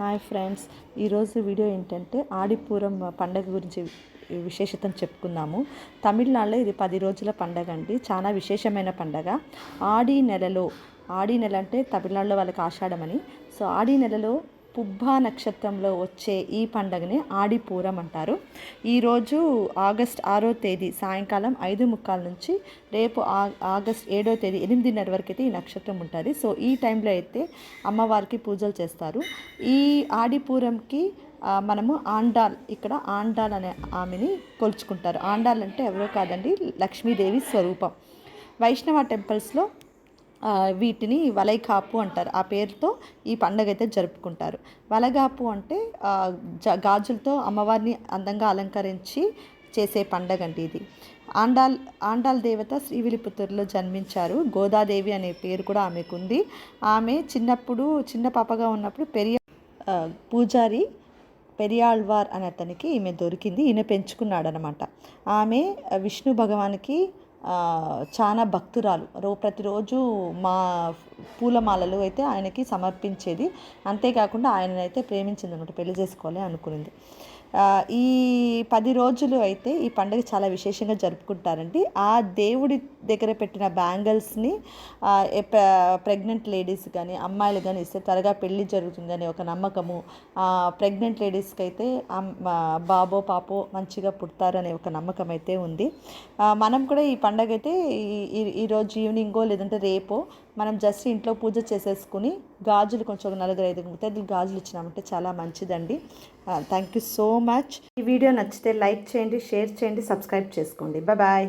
Hi friends ఈరోజు video ఏంటంటే ఆడిపూరం పండగ గురించి విశేషతను చెప్పుకుందాము. తమిళనాడులో ఇది పది రోజుల పండగ అండి. చాలా విశేషమైన పండగ. ఆడి నెలలో ఆడి నెల అంటే తమిళనాడులో వాళ్ళకి ఆషాఢమని. సో ఆడి నెలలో పుబ్బా నక్షత్రంలో వచ్చే ఈ పండగని ఆడిపూరం అంటారు. ఈరోజు ఆగస్ట్ ఆరో తేదీ సాయంకాలం ఐదు ముక్కాల నుంచి రేపు ఆ ఆగస్ట్ ఏడో తేదీ ఎనిమిదిన్నర వరకు అయితే ఈ నక్షత్రం ఉంటుంది. సో ఈ టైంలో అయితే అమ్మవారికి పూజలు చేస్తారు. ఈ ఆడిపూరంకి మనము ఆండాల్ ఇక్కడ ఆండాల్ అనే ఆమెని కొలుచుకుంటారు. ఆండాల్ అంటే ఎవరో కాదండి లక్ష్మీదేవి స్వరూపం. వైష్ణవ టెంపుల్స్లో వీటిని వలైకాపు అంటారు. ఆ పేరుతో ఈ పండగ అయితే జరుపుకుంటారు. వలగాపు అంటే గాజులతో అమ్మవారిని అందంగా అలంకరించి చేసే పండగ అండి ఇది. ఆండాల్ ఆండాల్ దేవత శ్రీవిలిపుత్తూరులో జన్మించారు. గోదాదేవి అనే పేరు కూడా ఆమెకుంది. ఆమె చిన్నప్పుడు చిన్న పాపగా ఉన్నప్పుడు పెరియ పూజారి పెరియాళ్వార్ అనే అతనికి ఈమె దొరికింది. ఈయన పెంచుకున్నాడనమాట. ఆమె విష్ణు భగవానికి చాలా భక్తురాలు. రో ప్రతిరోజు మా పూలమాలలు అయితే ఆయనకి సమర్పించేది. అంతేకాకుండా ఆయన అయితే ప్రేమించింది అనమాట పెళ్ళి చేసుకోవాలి అనుకునింది. ఈ పది రోజులు అయితే ఈ పండుగ చాలా విశేషంగా జరుపుకుంటారండి. ఆ దేవుడి దగ్గర పెట్టిన బ్యాంగిల్స్ని ప్రెగ్నెంట్ లేడీస్ కానీ అమ్మాయిలు కానీ ఇస్తే త్వరగా పెళ్ళి జరుగుతుందని ఒక నమ్మకము ప్రెగ్నెంట్ లేడీస్కి అయితే బాబో పాపో మంచిగా పుడతారనే ఒక నమ్మకం అయితే ఉంది మనం కూడా ఈ పండగ అయితే ఈ- ఈరోజు ఈవినింగో లేదంటే రేపో మనం జస్ట్ ఇంట్లో పూజ చేసేసుకుని గాజులు కొంచెం నలుగురు ఐదు ముత్తైదులు గాజులు ఇచ్చినామంటే చాలా మంచిదండి. థ్యాంక్ యూ సో మచ్ ఈ వీడియో నచ్చితే లైక్ చేయండి షేర్ చేయండి సబ్స్క్రైబ్ చేసుకోండి. బాయ్